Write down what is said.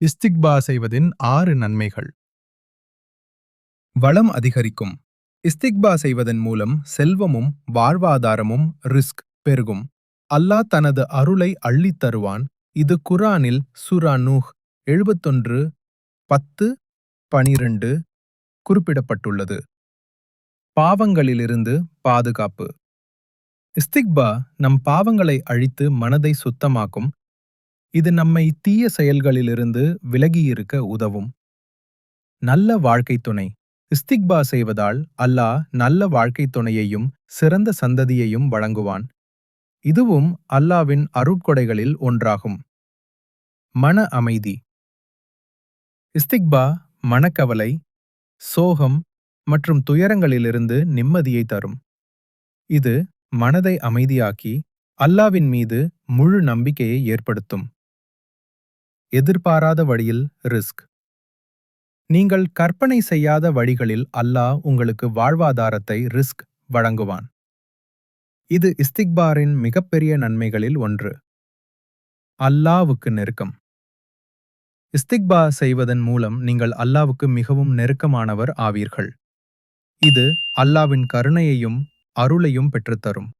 இஸ்திக்பா செய்வதின் ஆறு நன்மைகள். வளம் அதிகரிக்கும். இஸ்திக்பா செய்வதன் மூலம் செல்வமும் வாழ்வாதாரமும் ரிஸ்க் பெருகும். அல்லாஹ் தனது அருளை அள்ளித் தருவான். இது குரானில் சுரா நூஹ் எழுபத்தொன்று பத்து பனிரெண்டு குறிப்பிடப்பட்டுள்ளது. பாவங்களிலிருந்து பாதுகாப்பு. இஸ்திக்பா நம் பாவங்களை அழித்து மனதை சுத்தமாக்கும் இது நம்மை தீய செயல்களிலிருந்து விலகியிருக்க உதவும். நல்ல வாழ்க்கைத் துணை. இஸ்திக்பா செய்வதால் அல்லாஹ் நல்ல வாழ்க்கைத் துணையையும் சிறந்த சந்ததியையும் வழங்குவான். இதுவும் அல்லாவின் அருட்கொடைகளில் ஒன்றாகும். மன அமைதி. இஸ்திக்பா மனக்கவலை சோகம் மற்றும் துயரங்களிலிருந்து நிம்மதியை தரும். இது மனதை அமைதியாக்கி அல்லாவின் மீது முழு நம்பிக்கையை ஏற்படுத்தும். எதிர்பாராத வழியில் ரிஸ்க். நீங்கள் கற்பனை செய்யாத வழிகளில் அல்லாஹ் உங்களுக்கு வாழ்வாதாரத்தை ரிஸ்க் வழங்குவான். இது இஸ்திக்பாரின் மிகப்பெரிய நன்மைகளில் ஒன்று. அல்லாவுக்கு நெருக்கம். இஸ்திக்பா செய்வதன் மூலம் நீங்கள் அல்லாவுக்கு மிகவும் நெருக்கமானவர் ஆவீர்கள். இது அல்லாவின் கருணையையும் அருளையும் பெற்றுத்தரும்.